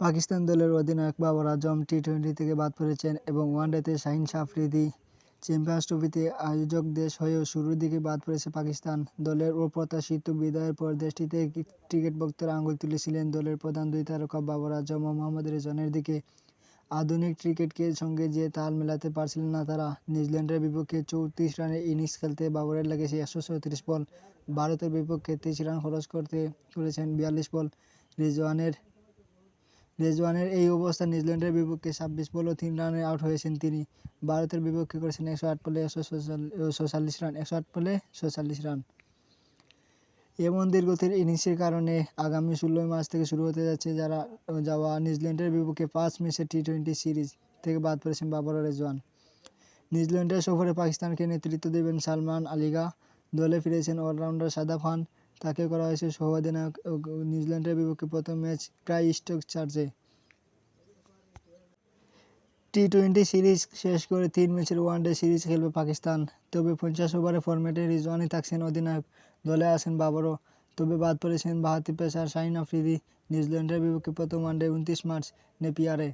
পাকিস্তান দলের অধিনায়ক বাবর আজম টি-টোয়েন্টি থেকে বাদ পড়েছেন এবং ওয়ানডেতে শাহিন আফ্রিদি। চ্যাম্পিয়ন্স ট্রফিতে আয়োজক দেশ হয়েও শুরুর দিকে বাদ পড়েছে পাকিস্তান। দলের অপ্রত্যাশিত বিদায়ের পর দেশটিতে ক্রিকেট ভক্তরা আঙুল তুলেছিলেন দলের প্রধান দুই তারকা বাবর আজম ও মোহাম্মদ রেজওয়ানের দিকে। আধুনিক ক্রিকেটকে সঙ্গে যে তাল মেলাতে পারছিলেন না তারা। নিউজিল্যান্ডের বিপক্ষে চৌত্রিশ রানের ইনিংস খেলতে বাবরের লেগেছে একশো চৌত্রিশ বল। ভারতের বিপক্ষে তেইশ রান খরচ করতে করেছেন বিয়াল্লিশ বল। রেজওয়ানের রেজওয়ানের এই অবস্থা নিউজিল্যান্ডের বিপক্ষে ছাব্বিশ বল ও তিন রানে আউট হয়েছেন তিনি। ভারতের বিপক্ষে করেছেন একশো আট বলে একশ ছয়চল্লিশ রান, একশো আট বলে ছয়চল্লিশ রান। এমন দীর্ঘতির ইনিংসের কারণে আগামী ষোলোই মার্চ থেকে শুরু হতে যাচ্ছে যারা, যাওয়া নিউজিল্যান্ডের বিপক্ষে পাঁচ ম্যাচের টি-টোয়েন্টি সিরিজ থেকে বাদ পড়েছেন বাবর রেজওয়ান। নিউজিল্যান্ডের সফরে পাকিস্তানকে নেতৃত্ব দেবেন সালমান আলীগা। দলে ফিরেছেন অলরাউন্ডার সাদা খান। তাকে করা হয়েছে সহ-অধিনায়ক। নিউজিল্যান্ডের বিপক্ষে প্রথম ম্যাচ ক্রাইস্টচার্চে চার্চে। টি-টোয়েন্টি সিরিজ শেষ করে তিন ম্যাচের ওয়ানডে সিরিজ খেলবে পাকিস্তান। তবে পঞ্চাশ ওভারের ফরম্যাটে রিজওয়ানই থাকছেন অধিনায়ক। দলে আছেন বাবরও। তবে বাদ পড়েছেন বাঁহাতি পেসার শাহিন আফ্রিদি। নিউজিল্যান্ডের বিপক্ষে প্রথম ওয়ানডে উনত্রিশ মার্চ নেপিয়ারে।